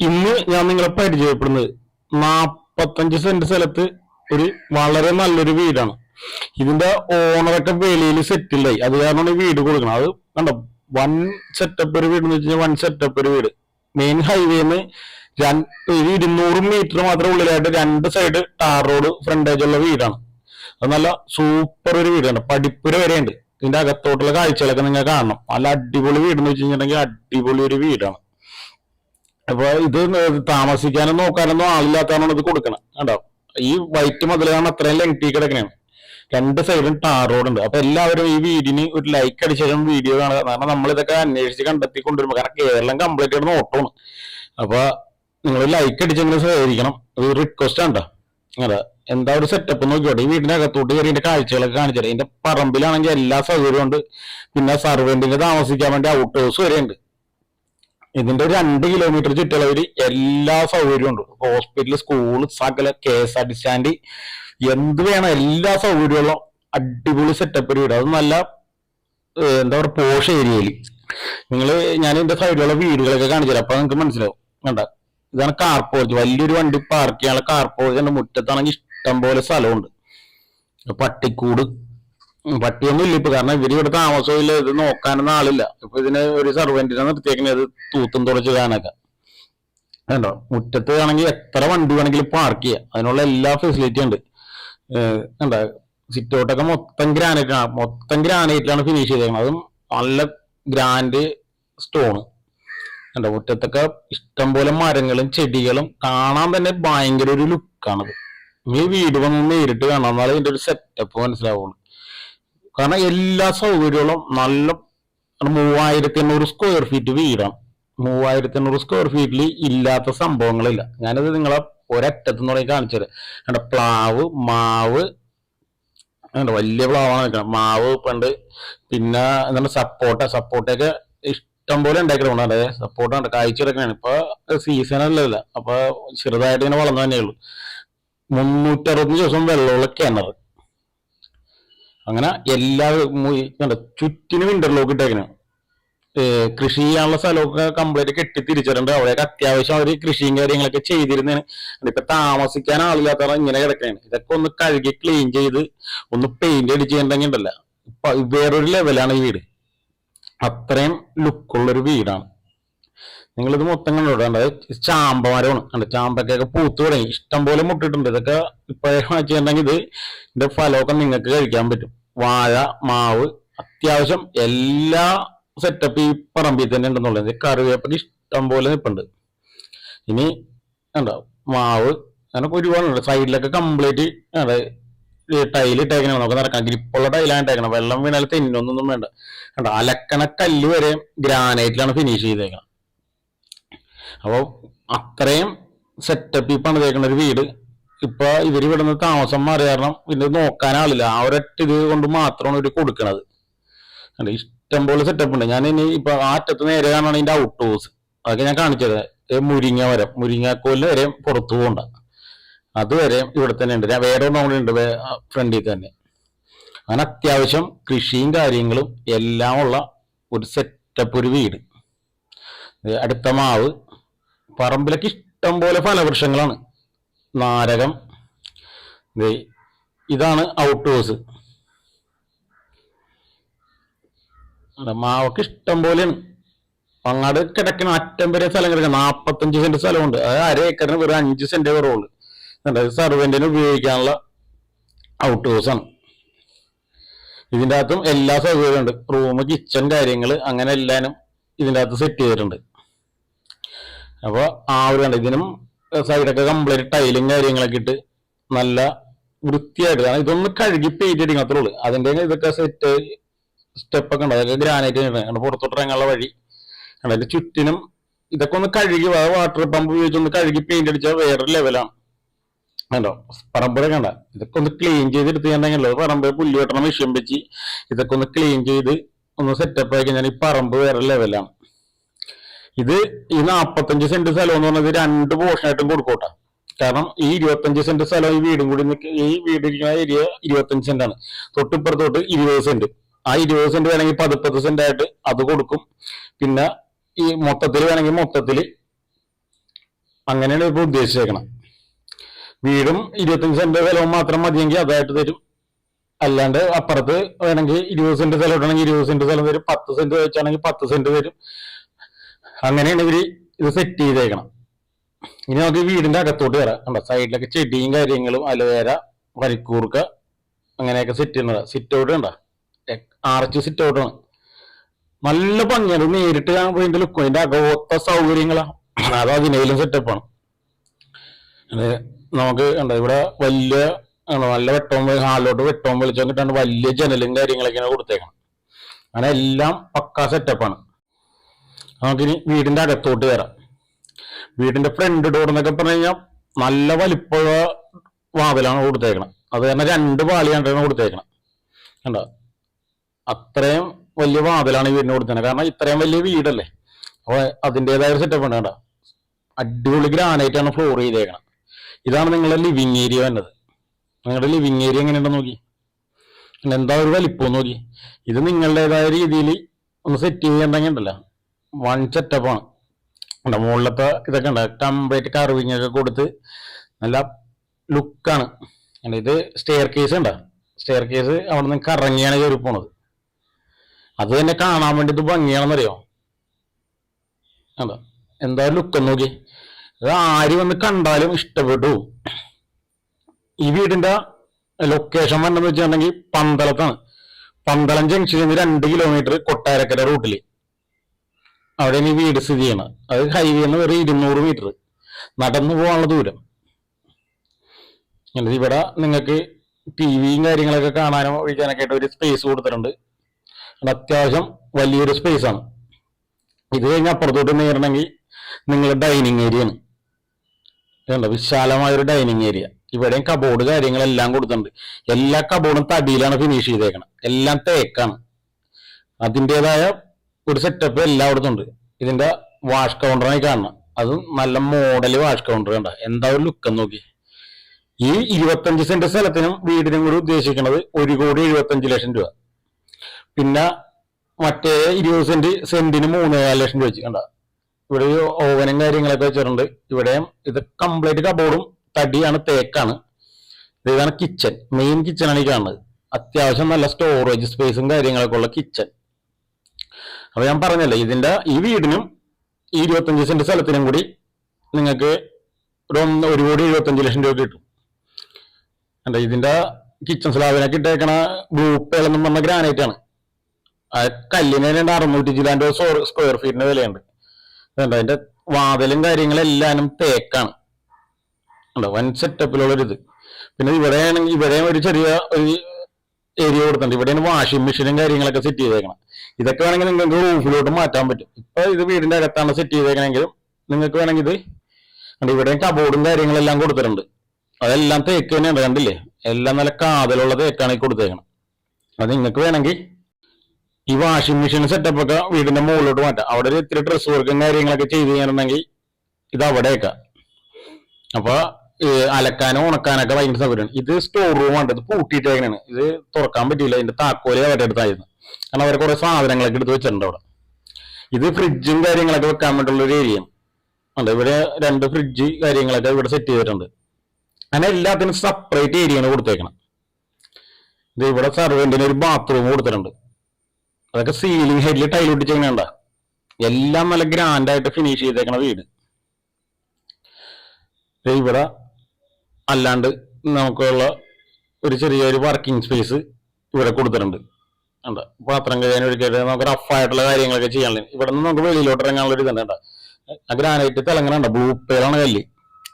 ഇന്ന് ഞാൻ നിങ്ങളെ പരിചയപ്പെടുന്നത് നാപ്പത്തഞ്ച് സെന്റ് സ്ഥലത്ത് ഒരു വളരെ നല്ലൊരു വീടാണ്. ഇതിന്റെ ഓണറൊക്കെ വെളിയിൽ സെറ്റിലായി അത് കാരണമാണ് ഈ വീട് കൊടുക്കണം അത് കണ്ടോ വൺ സെറ്റപ്പ് ഒരു വീട് എന്ന് വെച്ച് കഴിഞ്ഞാൽ വൺ സെറ്റപ്പ് ഒരു വീട്. മെയിൻ ഹൈവേന്ന് ഒരു ഇരുന്നൂറ് മീറ്റർ മാത്രം ഉള്ളിലായിട്ട് രണ്ട് സൈഡ് ടാർ റോഡ് ഫ്രണ്ടേജ് ഉള്ള വീടാണ്. അത് നല്ല സൂപ്പർ ഒരു വീടാണ്. പഠിപ്പുര വരെയുണ്ട്. ഇതിന്റെ അകത്തോട്ടുള്ള കാഴ്ചകളൊക്കെ നിങ്ങൾ കാണണം. നല്ല അടിപൊളി വീട് എന്ന് വെച്ച് കഴിഞ്ഞിട്ടുണ്ടെങ്കിൽ അടിപൊളി ഒരു വീടാണ്. അപ്പൊ ഇത് താമസിക്കാനും നോക്കാനൊന്നും ആളില്ലാത്തതാണ് ഇത് കൊടുക്കണം. കണ്ടോ? ഈ വൈറ്റ് മുതലാണ് അത്രയും ലെങ്തി കിടക്കണേ രണ്ട് സൈഡും ടാർ റോഡ് ഉണ്ട്. അപ്പൊ എല്ലാവരും ഈ വീടിന് ഒരു ലൈക്ക് അടിച്ചാലും വീഡിയോ കാണുക. കാരണം നമ്മൾ ഇതൊക്കെ അന്വേഷിച്ച് കണ്ടെത്തി കൊണ്ടുവരുമ്പോൾ കാരണം കേരളം കംപ്ലീറ്റ് ആയിട്ട് നോട്ടമാണ് അപ്പൊ നിങ്ങൾ ലൈക്ക് അടിച്ചെങ്കിലും സഹകരിക്കണം. ഒരു റിക്വസ്റ്റ് ആണ് ട്ടോ. അതെ എന്താ ഒരു സെറ്റപ്പ് നോക്കിയോട്ടെ ഈ വീടിന്റെ അകത്തോട്ട് കയറി ഇതിന്റെ കാഴ്ചകളൊക്കെ കാണിച്ചത് ഇതിന്റെ പറമ്പിലാണെങ്കിൽ എല്ലാ സൗകര്യവും ഉണ്ട്. പിന്നെ സർവെന്റിന് താമസിക്കാൻ വേണ്ടി ഔട്ട് ഹൗസ് വരെ ഉണ്ട് ഇതിന്റെ രണ്ട് കിലോമീറ്റർ ചുറ്റളവിൽ എല്ലാ സൗകര്യവും ഉണ്ട്. ഹോസ്പിറ്റൽ സ്കൂൾ സകല K S R T stand എന്ത് വേണം എല്ലാ സൗകര്യങ്ങളും അടിപൊളി സെറ്റപ്പ് ഒരു വീട്. അത് നല്ല എന്താ പറയുക പോഷ ഏരിയയിൽ നിങ്ങൾ ഞാൻ ഇതിന്റെ സൈഡിലുള്ള വീടുകളൊക്കെ കാണിച്ചു തരാം അപ്പൊ നിങ്ങൾക്ക് മനസ്സിലാവും. കണ്ട? ഇതാണ് കാർ വലിയൊരു വണ്ടി പാർക്ക് ചെയ്യാനുള്ള കാർ പോർച്ച് മുറ്റത്താണെങ്കിൽ ഇഷ്ടം പോലെ സ്ഥലമുണ്ട്. പട്ടിക്കൂട് പട്ടിയൊന്നും ഇല്ല ഇപ്പൊ. കാരണം ഇവർ ഇവിടെ താമസവും ഇല്ല ഇത് നോക്കാനൊന്നും ആളില്ല. ഇപ്പൊ ഇതിന് ഒരു സർവെന്റിനെ നിർത്തിയേക്കണേ. അത് തൂത്തും തുറച്ച് കാണാക്ക കണ്ടോ? മുറ്റത്ത് ആണെങ്കിൽ എത്ര വണ്ടി വേണമെങ്കിലും പാർക്ക് ചെയ്യാം. അതിനുള്ള എല്ലാ ഫെസിലിറ്റി ഉണ്ട്. കണ്ടോ? സിറ്റ് ഔട്ടൊക്കെ മൊത്തം ഗ്രാനൈറ്റ് ആണ് മൊത്തം ഗ്രാനൈറ്റിലാണ് ഫിനിഷ് ചെയ്തേക്കുന്നത് അതും നല്ല ഗ്രാൻഡ് സ്റ്റോണ് കണ്ടോ? മുറ്റത്തൊക്കെ ഇഷ്ടംപോലെ മരങ്ങളും ചെടികളും കാണാൻ തന്നെ ഭയങ്കര ഒരു ലുക്കാണത് നീ വീട് വന്ന് നേരിട്ട് കാണാം. എന്നാലും ഇതിന്റെ ഒരു സെറ്റപ്പ് മനസ്സിലാവുള്ളൂ. കാരണം എല്ലാ സൗകര്യങ്ങളും നല്ല മൂവായിരത്തി എണ്ണൂറ് സ്ക്വയർ ഫീറ്റ് വീടാണ്. മൂവായിരത്തി എണ്ണൂറ് സ്ക്വയർ ഫീറ്റിൽ ഇല്ലാത്ത സംഭവങ്ങളില്ല. ഞാനത് നിങ്ങളെ ഒരറ്റത്ത് നിന്ന് തുടങ്ങി കാണിച്ചത്. കണ്ട പ്ലാവ് മാവ് വലിയ പ്ലാവാണ് നിൽക്കുന്നത്. മാവ് പണ്ട് പിന്നെ എന്താണ് സപ്പോർട്ട സപ്പോട്ടയൊക്കെ ഇഷ്ടം പോലെ ഉണ്ടാക്കിയിട്ടുണ്ട്. അതെ സപ്പോർട്ട് ഉണ്ട് കാഴ്ച കിടക്കണാണ് ഇപ്പൊ സീസൺ അല്ലല്ല അപ്പൊ ചെറുതായിട്ട് ഇങ്ങനെ വളർന്നു തന്നെയുള്ളൂ മുന്നൂറ്ററുപത്തഞ്ച് ദിവസം വെള്ളമുള്ള കിണർ അങ്ങനെ എല്ലാ ചുറ്റിനും ഇന്റർലോക്ക് ഇട്ടേക്കണ്. കൃഷി ചെയ്യാനുള്ള സ്ഥലമൊക്കെ കംപ്ലീറ്റ് കെട്ടി തിരിച്ചിട്ടുണ്ട് അവിടെയൊക്കെ അത്യാവശ്യം അവർ കൃഷിയും കാര്യങ്ങളൊക്കെ ചെയ്തിരുന്നതാണ് ഇപ്പൊ താമസിക്കാൻ ആളില്ലാത്ത ഇങ്ങനെ കിടക്കാണ് ഇതൊക്കെ ഒന്ന് കഴുകി ക്ലീൻ ചെയ്ത് ഒന്ന് പെയിന്റ് അടിച്ചിട്ടുണ്ടെങ്കിൽ ഉണ്ടല്ല. വേറൊരു ലെവലാണ് ഈ വീട്. അത്രയും ലുക്കുള്ളൊരു വീടാണ്. നിങ്ങളിത് മൊത്തം കണ്ടോണ്ട് ചാമ്പ മരമാണ് കണ്ടോ? ചാമ്പക്കൊക്കെ പൂത്തു തുടങ്ങി. ഇഷ്ടം പോലെ മുട്ടിട്ടുണ്ട്. ഇതൊക്കെ ഇപ്പൊ വെച്ചിട്ടുണ്ടെങ്കിൽ ഇത് ഇതിന്റെ ഫലമൊക്കെ നിങ്ങൾക്ക് കഴിക്കാൻ പറ്റും. വാഴ മാവ് അത്യാവശ്യം എല്ലാ സെറ്റപ്പ് ഈ പറമ്പിൽ തന്നെ ഉണ്ടെന്നുള്ളത് കറിവേപ്പൊക്കെ ഇഷ്ടം പോലെ നിൽപ്പുണ്ട് ഇനി കണ്ടോ? മാവ് അങ്ങനെ ഒരുപാടുണ്ട്. സൈഡിലൊക്കെ കംപ്ലീറ്റ് ടൈൽ ഇട്ടേക്കണം. നമുക്ക് നടക്കാം. ഗ്രിപ്പുള്ള ടൈലാണ് ഇട്ടേക്കണം. വെള്ളം വീണാൽ തെന്നൊന്നും വേണ്ട. കണ്ടോ? അലക്കണ കല്ല് വരെ ഗ്രാനൈറ്റിലാണ് ഫിനിഷ് ചെയ്തേക്കണം. അപ്പോൾ അത്രയും സെറ്റപ്പ് ഈ പണിതേക്കുന്ന ഒരു വീട് ഇപ്പൊ ഇവർ ഇവിടുന്ന് താമസം മാറി കാരണം ഇത് നോക്കാൻ ആളില്ല. ആ ഒരൊറ്റ ഇത് കൊണ്ട് മാത്രമാണ് ഇവർ കൊടുക്കണത്. കണ്ടോ, ഇഷ്ടംപോലെ സെറ്റപ്പ് ഉണ്ട്. ഞാൻ ഇനി ഇപ്പൊ ആ അറ്റത്ത് നേരെ കാണാണ് ഇതിന്റെ ഔട്ട് ഹൗസ് അതൊക്കെ ഞാൻ കാണിച്ചത്. മുരിങ്ങ വരെ മുരിങ്ങാക്കോൽ വരെ പുറത്തു പോകണ്ട. അതുവരെ ഇവിടെ തന്നെ ഉണ്ട്. ഞാൻ വേറെ ഒന്നും ഉണ്ട്. ഫ്രണ്ടിൽ തന്നെ. അങ്ങനെ അത്യാവശ്യം കൃഷിയും കാര്യങ്ങളും എല്ലാം ഉള്ള ഒരു സെറ്റപ്പ് ഒരു വീട്. അടുത്ത മാവ് പറമ്പിലൊക്കെ ഇഷ്ടം പോലെ ഫലവൃക്ഷങ്ങളാണ്. നാരകം. ഇതാണ് ഔട്ട് ഹൗസ് മാവൊക്കെ ഇഷ്ടം പോലെയാണ്. പങ്ങാട് കിടക്കണ അറ്റം വരെ സ്ഥലം കിടക്കണം നാപ്പത്തഞ്ച് സെന്റ് സ്ഥലമുണ്ട്. അത് അര ഏക്കറിന് വെറും അഞ്ച് സെന്റ് കുറവുള്ളൂ. സർവെന്റിന് ഉപയോഗിക്കാനുള്ള ഔട്ട് ഹൗസ് ആണ് ഇതിന്റെ അകത്തും എല്ലാ സൗകര്യമുണ്ട്. റൂം കിച്ചൺ കാര്യങ്ങൾ അങ്ങനെ എല്ലാനും ഇതിന്റെ അകത്ത് സെറ്റ് ചെയ്തിട്ടുണ്ട്. അപ്പൊ ആ ഒരു കണ്ട. ഇതിനും സൈഡൊക്കെ കംപ്ലീറ്റ് ടൈലും കാര്യങ്ങളൊക്കെ ഇട്ട് നല്ല വൃത്തിയായിട്ട് കാരണം ഇതൊന്ന് കഴുകി പെയിന്റ് അടിക്കും അത്രേ ഉള്ളൂ. അതിന്റെ ഇതൊക്കെ സെറ്റ് സ്റ്റെപ്പ് ഒക്കെ ഉണ്ട്. അതൊക്കെ ഗ്രാനൈറ്റ് കാരണം പുറത്തോട്ട് ഇറങ്ങാനുള്ള വഴി. അതിന്റെ ചുറ്റിനും ഇതൊക്കെ ഒന്ന് കഴുകി വാട്ടർ പമ്പ് ഉപയോഗിച്ച് ഒന്ന് കഴുകി പെയിന്റ് അടിച്ചാൽ വേറൊരു ലെവലാണ് കണ്ടോ? പറമ്പൊക്കെ കണ്ട? ഇതൊക്കെ ഒന്ന് ക്ലീൻ ചെയ്ത് എടുത്തുണ്ടെങ്കിൽ പറമ്പ് പുല്ല് വെട്ടണം മെഷീൻ വെച്ച് ഇതൊക്കെ ഒന്ന് ക്ലീൻ ചെയ്ത് ഒന്ന് സെറ്റപ്പ് ആക്കി കഴിഞ്ഞാൽ ഈ പറമ്പ് വേറെ ലെവലാണ് ഇത് ഈ നാപ്പത്തഞ്ച് സെന്റ് സ്ഥലം എന്ന് പറഞ്ഞത് രണ്ട് പോർഷനായിട്ടും കൊടുക്കോട്ടെ. കാരണം ഈ ഇരുപത്തഞ്ച് സെന്റ് സ്ഥലം ഈ വീടും കൂടി ഈ വീട് ഇരിക്കുന്ന ഏരിയ ഇരുപത്തഞ്ച് സെന്റ് ആണ് തൊട്ടിപ്പുറത്തോട്ട് ഇരുപത് സെന്റ്. ആ ഇരുപത് സെന്റ് വേണമെങ്കിൽ പതിപ്പത്ത് സെന്റ് ആയിട്ട് അത് കൊടുക്കും. പിന്നെ ഈ മൊത്തത്തിൽ വേണമെങ്കിൽ മൊത്തത്തിൽ അങ്ങനെയാണ് ഇപ്പൊ ഉദ്ദേശിച്ചേക്കണം. വീടും ഇരുപത്തഞ്ച് സെന്റ് സ്ഥലവും മാത്രം മതിയെങ്കിൽ അതായിട്ട് തരും. അല്ലാണ്ട് അപ്പുറത്ത് വേണമെങ്കിൽ ഇരുപത് സെന്റ് സ്ഥലം ഇടണമെങ്കിൽ ഇരുപത് സെന്റ് സ്ഥലം തരും. പത്ത് സെന്റ് വെച്ചാണെങ്കിൽ പത്ത് സെന്റ് തരും. അങ്ങനെയാണ് ഇവർ ഇത് സെറ്റ് ചെയ്തേക്കണം. ഇനി നമുക്ക് വീടിന്റെ അകത്തോട്ട് വരാം. കണ്ടോ? സൈഡിലൊക്കെ ചെടിയും കാര്യങ്ങളും അലോവേര വരിക്കൂർക്ക അങ്ങനെയൊക്കെ സെറ്റ് ചെയ്യുന്നത്. സിറ്റ് ഔട്ട് കണ്ട? ആർച്ച് സിറ്റ് ഔട്ടാണ് നല്ല ഭംഗിയാണ്. നേരിട്ട് കാണുമ്പോൾ ഇതിന്റെ ലുക്കും അതിന്റെ അകോത്ത സൗകര്യങ്ങളാ. അത് അതിനേലും സെറ്റപ്പാണ് നമുക്ക് കണ്ടോ? ഇവിടെ വലിയ നല്ല വെട്ടവും ഹാളിലോട്ട് വെട്ടവും വെളിച്ചം കിട്ടാണ്ട് വലിയ ജനലും കാര്യങ്ങളൊക്കെ കൊടുത്തേക്കണം. അങ്ങനെ എല്ലാം പക്കാ സെറ്റപ്പാണ് നമുക്കിനി വീടിന്റെ അകത്തോട്ട് വരാം വീടിന്റെ ഫ്രണ്ട് ഡോർ എന്നൊക്കെ പറഞ്ഞു കഴിഞ്ഞാൽ നല്ല വലിപ്പമുള്ള വാതിലാണ് കൊടുത്തേക്കണം. അത് കാരണം രണ്ട് പാളിയാണ് കൊടുത്തേക്കണം. കണ്ടോ? അത്രയും വലിയ വാതിലാണ് ഈ വീടിന് കൊടുത്തത് കാരണം ഇത്രയും വലിയ വീടല്ലേ? അപ്പോൾ അതിന്റെതായ സെറ്റപ്പ് ഉണ്ട് കേട്ടോ അടിപൊളി ഗ്രാനൈറ്റ് ആണ് ഫ്ലോർ ചെയ്തേക്കണം. ഇതാണ് നിങ്ങളുടെ ലിവിങ് ഏരിയ വന്നത് നിങ്ങളുടെ ലിവിങ് ഏരിയ എങ്ങനെയുണ്ടെന്ന് നോക്കി. എന്താ ഒരു വലിപ്പം നോക്കി. ഇത് നിങ്ങളുടേതായ രീതിയിൽ ഒന്ന് സെറ്റ് ചെയ്യണ്ടെങ്കിൽ ഉണ്ടല്ലോ. വൺ സെറ്റപ്പാണ് ഉണ്ട് മുകളിലത്തെ ഇതൊക്കെ ഉണ്ട്. കംപ്ലീറ്റ് കർവിങ് ഒക്കെ കൊടുത്ത് നല്ല ലുക്കാണ് ഇത് സ്റ്റെയർ കേസ് ഉണ്ടോ? സ്റ്റെയർ കേസ് അവിടെ നിന്ന് കറങ്ങിയാണ് കയറി പോണത്. അത് തന്നെ കാണാൻ വേണ്ടി ഇത് ഭംഗിയാണെന്നറിയോ? എന്താ ലുക്ക് നോക്കി അത് ആര് വന്ന് കണ്ടാലും ഇഷ്ടപ്പെട്ടു. ഈ വീടിന്റെ ലൊക്കേഷൻ വന്നെന്ന് വെച്ചിട്ടുണ്ടെങ്കിൽ പന്തളത്താണ്. പന്തളം ജംഗ്ഷനിൽ നിന്ന് രണ്ട് കിലോമീറ്റർ കൊട്ടാരക്കര റൂട്ടിൽ അവിടെയാണ് ഈ വീട് സ്ഥിതി ചെയ്യണത് അത് ഹൈവേ നിന്ന് വെറും ഇരുന്നൂറ് മീറ്റർ നടന്നു പോകാനുള്ള ദൂരം. എന്നിട്ട് ഇവിടെ നിങ്ങൾക്ക് ടി വിയും കാര്യങ്ങളൊക്കെ കാണാനോ ഒഴിക്കാനൊക്കെ ആയിട്ട് ഒരു സ്പേസ് കൊടുത്തിട്ടുണ്ട്. അത് അത്യാവശ്യം വലിയൊരു സ്പേസ് ആണ്. ഇത് കഴിഞ്ഞ് അപ്പുറത്തോട്ട് നേരിടണമെങ്കിൽ നിങ്ങൾ ഡൈനിങ് ഏരിയ ആണ്. വിശാലമായൊരു വിശാലമായ ഒരു ഡൈനിങ് ഏരിയ ഇവിടെയും കബോർഡ് കാര്യങ്ങളെല്ലാം കൊടുത്തിട്ടുണ്ട്. എല്ലാ കബോർഡും തടിയിലാണ് ഫിനിഷ് ചെയ്തേക്കണം എല്ലാം തേക്കാണ്. അതിന്റെതായ ഒരു സെറ്റപ്പ് എല്ലായിടത്തും ഉണ്ട് ഇതിന്റെ വാഷ് കൗണ്ടറായി കാണണം. അത് നല്ല മോഡൽ വാഷ് കൗണ്ടർ കണ്ട. എന്താ ഒരു ലുക്ക് നോക്കി. ഈ ഇരുപത്തഞ്ച് സെന്റ് സ്ഥലത്തിനും വീടിനും കൂടി ഉദ്ദേശിക്കുന്നത് ഒരു കോടി എഴുപത്തഞ്ച് ലക്ഷം രൂപ. പിന്നെ മറ്റേ ഇരുപത് സെന്റ് സെന്റിന് മൂന്നേകാൽ ലക്ഷം രൂപ വെച്ച് ഇവിടെ ഓവനും കാര്യങ്ങളൊക്കെ വെച്ചിട്ടുണ്ട്. ഇവിടെ ഇത് കംപ്ലീറ്റ് കബോർഡും തടിയാണ് തേക്കാണ്. ഇതാണ് കിച്ചൺ മെയിൻ കിച്ചണാണ് ഈ കാണുന്നത്. അത്യാവശ്യം നല്ല സ്റ്റോറേജ് സ്പേസും കാര്യങ്ങളൊക്കെ ഉള്ള കിച്ചൺ അപ്പൊ ഞാൻ പറഞ്ഞല്ലേ ഇതിന്റെ ഈ വീടിനും ഈ ഇരുപത്തഞ്ച് സെന്റ് സ്ഥലത്തിനും കൂടി നിങ്ങൾക്ക് ഒരു ഒന്ന് ഒരു കോടി എഴുപത്തഞ്ച് ലക്ഷം രൂപ കിട്ടും. അല്ല ഇതിന്റെ കിച്ചൺ സ്ലാബിനൊക്കെ ഇട്ടേക്കണ ബ്ലൂ പേളെന്നും പറഞ്ഞ ഗ്രാനൈറ്റ് ആണ്. ആ കല്ലിന് തന്നെ അറുന്നൂറ്റി ചിലാന്റെ സ്ക്വയർ ഫീറ്റിന് വിലയുണ്ട്. അതിന്റെ വാതിലും കാര്യങ്ങളെല്ലാനും തേക്കാണ്. ഉണ്ടോ വൻ സെറ്റപ്പിലുള്ളൊരിത് പിന്നെ ഇവിടെയാണെങ്കിൽ ഇവിടെയും ഒരു ചെറിയ ഒരു ഏരിയ കൊടുത്തിട്ടുണ്ട്. ഇവിടെയാണ് വാഷിംഗ് മെഷീനും കാര്യങ്ങളൊക്കെ സെറ്റ് ചെയ്തേക്കണം. ഇതൊക്കെ വേണമെങ്കിൽ നിങ്ങൾക്ക് റൂഫിലോട്ട് മാറ്റാൻ പറ്റും. ഇപ്പൊ ഇത് വീടിന്റെ അകത്താണ് സെറ്റ് ചെയ്തേക്കണമെങ്കിലും നിങ്ങൾക്ക് വേണമെങ്കിൽ ഇത് ഇവിടെ കബോർഡും കാര്യങ്ങളെല്ലാം കൊടുത്തിട്ടുണ്ട്. അതെല്ലാം തേക്ക് തന്നെയുണ്ട് കണ്ടില്ലേ? എല്ലാം നല്ല കാതലുള്ള തേക്കാണ് ഈ കൊടുത്തേക്കണം. അത് നിങ്ങൾക്ക് വേണമെങ്കിൽ ഈ വാഷിംഗ് മെഷീൻ സെറ്റപ്പ് ഒക്കെ വീടിന്റെ മുകളിലോട്ട് മാറ്റാം. അവിടെ ഒരു ഇത്തിരി ഡ്രസ് വർക്കും കാര്യങ്ങളൊക്കെ ചെയ്ത് കഴിഞ്ഞിട്ടുണ്ടെങ്കിൽ ഇത് അവിടെയൊക്കെ അപ്പൊ അലക്കാനോ ഉണക്കാനൊക്കെ ഭയങ്കര സൗകര്യമാണ്. ഇത് സ്റ്റോർ റൂം ആണ്. ഇത് പൂട്ടിയിട്ടേക്കണാണ് ഇത് തുറക്കാൻ പറ്റിയില്ല. ഇതിന്റെ താക്കോൽ അവരുടെ അടുത്തായിരുന്നു. കാരണം അവർ കുറെ സാധനങ്ങളൊക്കെ എടുത്ത് വെച്ചിട്ടുണ്ട് അവിടെ. ഇത് ഫ്രിഡ്ജും കാര്യങ്ങളൊക്കെ വെക്കാൻ വേണ്ടിയുള്ള ഒരു ഏരിയ ഉണ്ട്. ഇവിടെ രണ്ട് ഫ്രിഡ്ജ് കാര്യങ്ങളൊക്കെ ഇവിടെ സെറ്റ് ചെയ്തിട്ടുണ്ട്. അങ്ങനെ എല്ലാത്തിനും സെപ്പറേറ്റ് ഏരിയയാണ് കൊടുത്തേക്കണം. ഇത് ഇവിടെ സർവെന്റിന് ഒരു ബാത്റൂം കൊടുത്തിട്ടുണ്ട്. അതൊക്കെ സീലിംഗ് ഹെഡിൽ ടൈൽ ഒട്ടിച്ചെങ്ങനെയുണ്ട എല്ലാം നല്ല ഗ്രാൻഡ് ആയിട്ട് ഫിനിഷ് ചെയ്തേക്കണ വീട്. ഇവിടെ അല്ലാണ്ട് നമുക്കുള്ള ഒരു ചെറിയൊരു വർക്കിംഗ് സ്പേസ് ഇവിടെ കൊടുത്തിട്ടുണ്ട്. ഉണ്ട്. പാത്രം കഴിയാൻ ഒഴിക്കട്ടെ നമുക്ക് റഫായിട്ടുള്ള കാര്യങ്ങളൊക്കെ ചെയ്യാനുള്ള ഇവിടെ നിന്ന് നമുക്ക് വെളിയിലോട്ട് ഇറങ്ങാനുള്ള ഒരു ഇതുണ്ട്. ആ ഗ്രാനൈറ്റ് തിളങ്ങനുണ്ട് ബ്ലൂ പേലാണ് കല്ല്.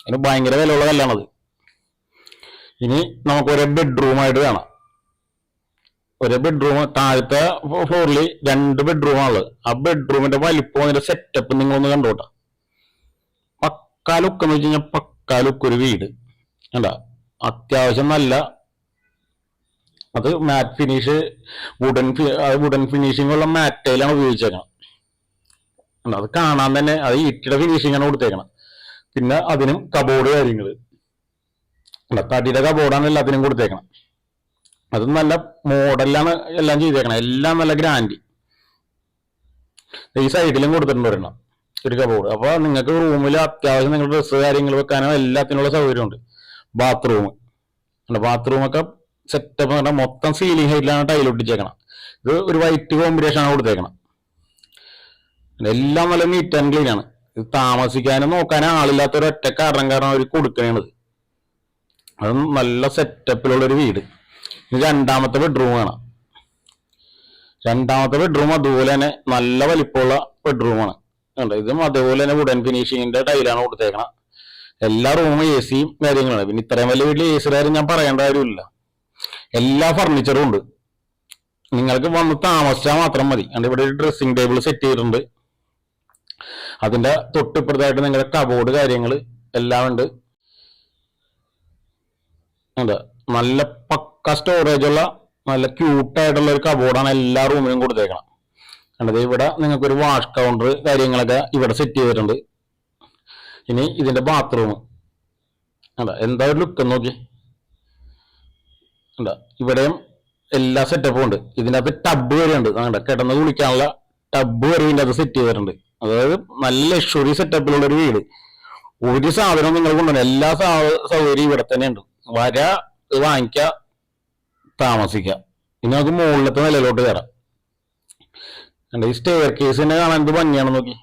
അതിന് ഭയങ്കര വിലയുള്ള കല്ലാണത് ഇനി നമുക്ക് ഒരു ബെഡ്റൂം ആയിട്ട് കാണാം. ഒരു ബെഡ്റൂം താഴത്തെ ഫ്ലോറിൽ രണ്ട് ബെഡ്റൂമാണുള്ളത് ആ ബെഡ്റൂമിന്റെ വലിപ്പം അതിന്റെ സെറ്റപ്പ് നിങ്ങളൊന്ന് കണ്ടോട്ടെ പക്കാ ലുക്ക് എന്ന് വെച്ച് കഴിഞ്ഞാൽ പക്കാ വീട്. കണ്ട? അത്യാവശ്യം നല്ല അത് matte finish wooden wooden finishing ഉള്ള മാറ്റയിലാണ് ഉപയോഗിച്ചേക്കണം? അത് കാണാൻ തന്നെ അത് ഇട്ടിയുടെ ഫിനിഷിംഗ് ആണ് കൊടുത്തേക്കണം പിന്നെ അതിനും കബോർഡ് കാര്യങ്ങൾ തടിയുടെ കബോർഡാണ് എല്ലാത്തിനും കൊടുത്തേക്കണം അത് നല്ല മോഡലാണ് എല്ലാം ചെയ്തേക്കണം എല്ലാം നല്ല ഗ്രാൻഡ് ഈ സൈഡിലും കൊടുത്തിട്ടുണ്ട് ഒരെണ്ണം ഒരു കബോർഡ് അപ്പൊ നിങ്ങൾക്ക് റൂമിൽ അത്യാവശ്യം നിങ്ങൾ ഡ്രസ്സ് കാര്യങ്ങൾ വെക്കാനോ എല്ലാത്തിനുള്ള സൗകര്യമുണ്ട്. ബാത്റൂം ബാത്റൂം ഒക്കെ സെറ്റപ്പ് പറഞ്ഞാൽ മൊത്തം സീലിംഗ് ഹൈറ്റിലാണ് ടൈൽ ഒട്ടിച്ചേക്കണം ഇത് ഒരു വൈറ്റ് കോമ്പിനേഷൻ ആണ് കൊടുത്തേക്കണം എല്ലാം നല്ല നീറ്റ് ആൻഡ് ക്ലീൻ ആണ്. ഇത് താമസിക്കാനും നോക്കാനും ആളില്ലാത്ത ഒരു ഒറ്റ കാരണം കാരണം അവർ കൊടുക്കണത് അത് നല്ല സെറ്റപ്പിലുള്ള ഒരു വീട്. ഇത് രണ്ടാമത്തെ ബെഡ്റൂം ആണ്. രണ്ടാമത്തെ ബെഡ്റൂം അതുപോലെ തന്നെ നല്ല വലിപ്പമുള്ള ബെഡ്റൂമാണ് ഉണ്ട് ഇതും അതേപോലെ തന്നെ വുഡൻ ഫിനിഷിങ്ങിന്റെ ടൈലാണ് കൊടുത്തേക്കണം എല്ലാ റൂമും എ സിയും കാര്യങ്ങളാണ്. പിന്നെ ഇത്രയും വലിയ വീട്ടിൽ എ സി ഞാൻ പറയേണ്ട കാര്യമില്ല. എല്ലാ ഫർണിച്ചറും ഉണ്ട്. നിങ്ങൾക്ക് വന്ന് താമസിച്ചാൽ മാത്രം മതി. അതിന്റെ ഇവിടെ ഒരു ഡ്രസ്സിംഗ് ടേബിൾ സെറ്റ് ചെയ്തിട്ടുണ്ട്. അതിന്റെ തൊട്ടിപ്പുറത്തായിട്ട് നിങ്ങളുടെ കബോർഡ് കാര്യങ്ങൾ എല്ലാം ഉണ്ട്. അതെ നല്ല പക്ക സ്റ്റോറേജ് ഉള്ള നല്ല ക്യൂട്ടായിട്ടുള്ള ഒരു കബോർഡാണ് എല്ലാ റൂമിലും കൊടുത്തേക്കണം കണ്ടത് ഇവിടെ നിങ്ങൾക്ക് ഒരു വാഷ് കൗണ്ടർ കാര്യങ്ങളൊക്കെ ഇവിടെ സെറ്റ് ചെയ്തിട്ടുണ്ട്. ഇനി ഇതിന്റെ ബാത്റൂം അല്ല എന്താ ഒരു ലുക്ക് നോക്കി അല്ല ഇവിടെയും എല്ലാ സെറ്റപ്പും ഉണ്ട്. ഇതിനകത്ത് ടബ് വരെയുണ്ട്. ഉണ്ട് അങ്ങനെ കിടന്ന് കുളിക്കാനുള്ള ടബ് വരെ ഇതിന്റെ അകത്ത് സെറ്റ് ചെയ്തിട്ടുണ്ട്. അതായത് നല്ല ലക്ഷറി സെറ്റപ്പിലുള്ള ഒരു വീട്. ഒരു സാധനവും നിങ്ങൾ കൊണ്ടുവരണം എല്ലാ സൗകര്യം ഇവിടെ തന്നെ ഉണ്ട്. വര ഇത് വാങ്ങിക്കുക താമസിക്കുക ഇനി നമുക്ക് മുകളിലത്തെ നിലയിലോട്ട് കയറാം. കണ്ടോ, ഈ സ്റ്റെയർ കേസ് തന്നെ കാണാൻ എന്ത് ഭംഗിയാണ് നോക്കി.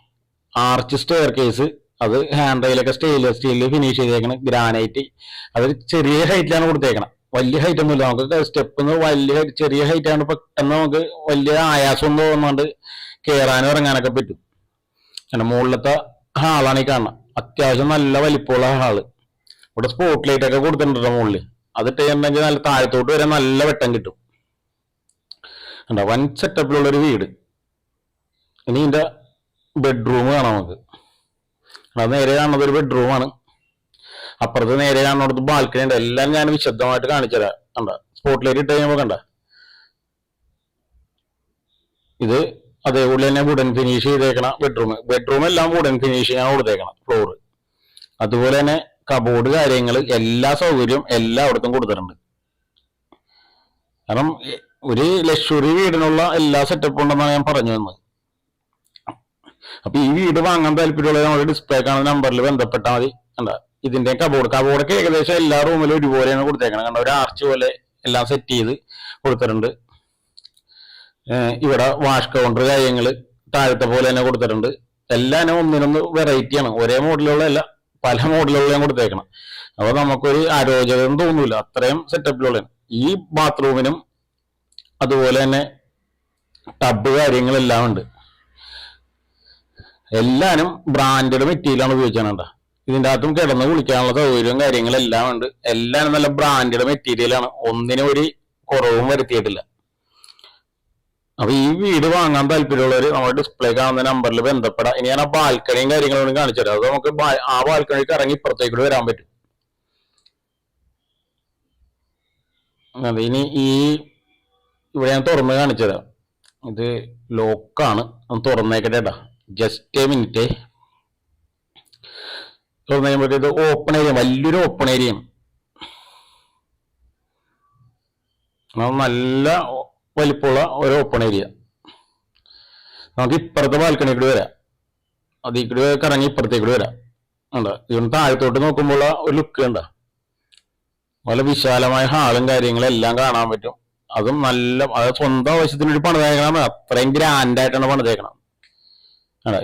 ആർച്ച് സ്റ്റെയർ കേസ് അത് ഹാൻഡ് റെയിലൊക്കെ സ്റ്റെയിൻലെസ് സ്റ്റീലിൽ ഫിനിഷ് ചെയ്തേക്കണം ഗ്രാനൈറ്റ് അതൊരു ചെറിയ ഹൈറ്റിലാണ് കൊടുത്തേക്കണം. വലിയ ഹൈറ്റ് ഒന്നുമില്ല. നമുക്ക് സ്റ്റെപ്പ് വലിയ ചെറിയ ഹൈറ്റ് ആണ് പെട്ടെന്ന് നമുക്ക് വലിയ ആയാസം ഒന്നും തോന്നാണ്ട് കയറാനും ഇറങ്ങാനൊക്കെ പറ്റും. അങ്ങനെ മുകളിലത്തെ ഹാളാണ് ഈ കാണുന്നത്. അത്യാവശ്യം നല്ല വലിപ്പമുള്ള ഹാൾ. ഇവിടെ സ്പോട്ട് ലൈറ്റ് ഒക്കെ കൊടുത്തിട്ടുണ്ട് മുകളിൽ അത് ഇട്ടുണ്ടെങ്കിൽ നല്ല താഴത്തോട്ട് വരെ നല്ല വെട്ടം കിട്ടും. കണ്ടോ? വൻ സെറ്റപ്പിലുള്ള ഒരു വീട്. ഇനി ഇതിന്റെ ബെഡ്റൂം കാണാം നമുക്ക്. അത് നേരെ കാണുന്നത് ഒരു ബെഡ്റൂമാണ് അപ്പുറത്ത് നേരെ കാണുന്നിടത്ത് ബാൽക്കണി ഉണ്ട്. എല്ലാം ഞാൻ വിശദമായിട്ട് കാണിച്ചുതരാം കണ്ട? സ്പോട്ട് ലൈറ്റ് ഇട്ട് കഴിയുമ്പോൾ കണ്ട? ഇത് അതേപോലെ തന്നെ വുഡൻ ഫിനിഷ് ചെയ്തേക്കണ ബെഡ്റൂം ബെഡ്റൂം എല്ലാം വുഡൻ ഫിനിഷ് ആണ് കൊടുത്തേക്കണം ഫ്ലോർ അതുപോലെ തന്നെ കബോർഡ് കാര്യങ്ങൾ എല്ലാ സൗകര്യവും എല്ലായിടത്തും കൊടുത്തിട്ടുണ്ട്. കാരണം ഒരു ലക്ഷറി വീടിനുള്ള എല്ലാ സെറ്റപ്പും ഉണ്ടെന്നാണ് ഞാൻ പറഞ്ഞു വന്നത് അപ്പൊ ഈ വീട് വാങ്ങാൻ താല്പര്യമുള്ള നമ്മുടെ ഡിസ്പ്ലേ കാണുന്ന നമ്പറിൽ ബന്ധപ്പെട്ടാൽ മതി. കണ്ട? ഇതിന്റെ കബോർഡ് കബോർഡൊക്കെ ഏകദേശം എല്ലാ റൂമിലും ഒരുപോലെയാണ് കൊടുത്തേക്കണം. കണ്ട ഒരു ആർച്ച് പോലെ എല്ലാം സെറ്റ് ചെയ്ത് കൊടുത്തിട്ടുണ്ട്. ഇവിടെ വാഷ് കൗണ്ടർ കാര്യങ്ങൾ താഴത്തെ പോലെ തന്നെ കൊടുത്തിട്ടുണ്ട്. എല്ലാം ഒന്നിനൊന്ന് വെറൈറ്റിയാണ് ഒരേ മോഡലുള്ള അല്ല പല മോഡലുകളും കൊടുത്തേക്കണം. അപ്പൊ നമുക്കൊരു അരോചകം തോന്നൂല. അത്രയും സെറ്റപ്പിലുള്ള ഈ ബാത്റൂമിനും അതുപോലെ തന്നെ ടബ് കാര്യങ്ങളെല്ലാം ഉണ്ട്. എല്ലാനും ബ്രാൻഡഡ് മെറ്റീരിയലാണ് ഉപയോഗിച്ചാണ് ഇതിന്റെ അകത്തും കിടന്ന് കുളിക്കാനുള്ള സൗകര്യവും കാര്യങ്ങളെല്ലാം ഉണ്ട്. എല്ലാം നല്ല ബ്രാൻഡഡ് മെറ്റീരിയലാണ് ഒന്നിനും ഒരു കുറവും വരുത്തിയിട്ടില്ല. അപ്പൊ ഈ വീട് വാങ്ങാൻ താല്പര്യമുള്ളവർ നമ്മുടെ ഡിസ്പ്ലേ കാണുന്ന നമ്പറിൽ ബന്ധപ്പെടാം. ഇനി ഞാൻ ആ ബാൽക്കണിയും കാര്യങ്ങളും കാണിച്ചു തരാം. അത് നമുക്ക് ആ ബാൽക്കണിക്ക് ഇറങ്ങി ഇപ്പുറത്തേക്ക് കൂടി വരാൻ പറ്റും. അതെ ഇനി ഈ ഇവിടെ ഞാൻ തുറന്ന് കാണിച്ചു തരാം. ഇത് ലോക്കാണ് തുറന്നേക്കട്ടെ ജസ്റ്റ് എ മിനിറ്റ് തുറന്നു കഴിയുമ്പോഴത്തേക്ക് ഓപ്പൺ ഏരിയ വലിയൊരു ഓപ്പൺ അത് നല്ല വലിപ്പമുള്ള ഒരു ഓപ്പൺ ഏരിയ നമുക്ക് ഇപ്പുറത്തെ ബാൽക്കണി കൂടി വരാം. അതിൽ കൂടി കറങ്ങി ഇപ്പുറത്തേക്ക് കൂടി വരാം. ഉണ്ടോ ഇതൊന്ന് താഴത്തോട്ട് നോക്കുമ്പോൾ ഒരു ലുക്ക് ഉണ്ട് നല്ല വിശാലമായ ഹാളും കാര്യങ്ങളും എല്ലാം കാണാൻ പറ്റും. അതും നല്ല അത് സ്വന്തം ആവശ്യത്തിന് ഒരു പണിതേക്കണം. അത്രയും ഗ്രാൻഡ് ആയിട്ടാണ് പണിതേക്കണം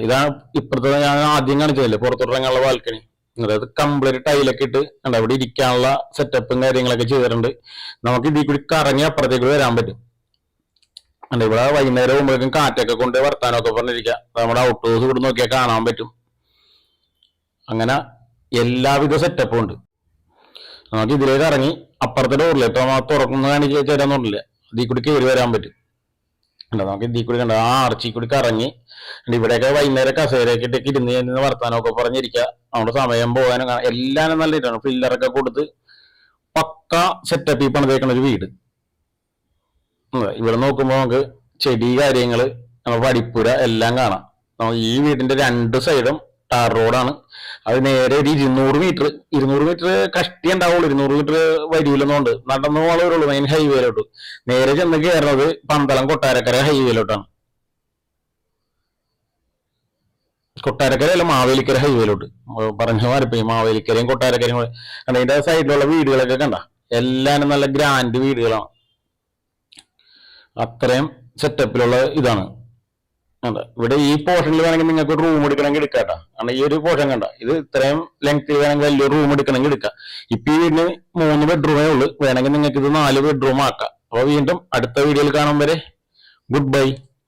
ഇതാണ് ഇപ്പുറത്തെ ഞാൻ ആദ്യം കാണിച്ചതല്ലേ? പുറത്തോട്ടിറങ്ങാനുള്ള ബാൽക്കണി അതായത് കംപ്ലീറ്റ് ടൈലൊക്കെ ഇട്ട് ഉണ്ട് അവിടെ ഇരിക്കാനുള്ള സെറ്റപ്പും കാര്യങ്ങളൊക്കെ ചെയ്തിട്ടുണ്ട്. നമുക്ക് ഇതിൽ കൂടി കറങ്ങി അപ്പുറത്തേക്ക് വരാൻ പറ്റും. അല്ല ഇവിടെ വൈകുന്നേരം ആകുമ്പോഴേക്കും കാറ്റൊക്കെ കൊണ്ട് വർത്താനമൊക്കെ പറഞ്ഞിരിക്കുക നമ്മുടെ ഔട്ട് ഹൗസ് ഇവിടെ നോക്കിയാൽ കാണാൻ പറ്റും. അങ്ങനെ എല്ലാവിധ സെറ്റപ്പും ഉണ്ട്. നമുക്ക് ഇതിലേക്ക് ഇറങ്ങി അപ്പുറത്തെ ഡോറിൽ ഇപ്പൊ തുറക്കുന്ന കാണിച്ച് തരാൻ തോന്നില്ല ഇതിൽ കൂടി കയറി വരാൻ പറ്റും. ഉണ്ട് നമുക്ക് ഇതിൽ കൂടി കണ്ട? ആ ആർച്ചി കൂടി കറങ്ങി. ഇവിടെയൊക്കെ വൈകുന്നേരം കസേരയൊക്കെ ഇരുന്ന് കഴിഞ്ഞാൽ വർത്താനമൊക്കെ പറഞ്ഞിരിക്കുക. നമ്മുടെ സമയം പോകാനും എല്ലാം നല്ല ഇതാണ്. ഫില്ലറൊക്കെ കൊടുത്ത് പക്ക സെറ്റപ്പ് ഈ പണിതേക്കണ ഒരു വീട്. ഇവിടെ നോക്കുമ്പോൾ നമുക്ക് ചെടി കാര്യങ്ങൾ നമ്മുടെ വടിപ്പുര എല്ലാം കാണാം. നമുക്ക് ഈ വീടിന്റെ രണ്ട് സൈഡും ടാർ റോഡാണ് അത് നേരെ ഒരു ഇരുന്നൂറ് മീറ്റർ ഇരുന്നൂറ് മീറ്റർ കഷ്ടി ഉണ്ടാവുള്ളൂ. ഇരുന്നൂറ് മീറ്റർ വരിയില്ലെന്നുണ്ട് നടന്നു പോകാനുള്ളൂ മെയിൻ ഹൈവേയിലോട്ട് നേരെ ചെന്ന് കയറുന്നത് പന്തളം കൊട്ടാരക്കര ഹൈവേയിലോട്ടാണ് കൊട്ടാരക്കര അല്ല മാവേലിക്കര ഹൈവേയിലോട്ട് പറഞ്ഞ മാറിപ്പോയി മാവേലിക്കരയും കൊട്ടാരക്കരയും കൂടെ. കണ്ട ഇതിന്റെ സൈഡിലുള്ള വീടുകളൊക്കെ കണ്ട? എല്ലാം നല്ല ഗ്രാൻഡ് വീടുകളാണ്. അത്രയും സെറ്റപ്പിലുള്ള ഇതാണ്. അതെ ഇവിടെ ഈ പോർഷനിൽ വേണമെങ്കിൽ നിങ്ങൾക്ക് റൂം എടുക്കണമെങ്കിൽ എടുക്കാം കാരണം ഈ ഒരു പോർഷൻ കണ്ട ഇത് ഇത്രയും ലെങ്ത്തിൽ വേണമെങ്കിൽ വലിയ റൂം എടുക്കണമെങ്കിൽ എടുക്കാം. ഇപ്പൊ ഈ വീടിന് മൂന്ന് ബെഡ്റൂമേ ഉള്ളൂ. വേണമെങ്കിൽ നിങ്ങൾക്ക് ഇത് നാല് ബെഡ്റൂം ആക്കാം. അപ്പൊ വീണ്ടും അടുത്ത വീഡിയോയിൽ കാണും വരെ. Good bye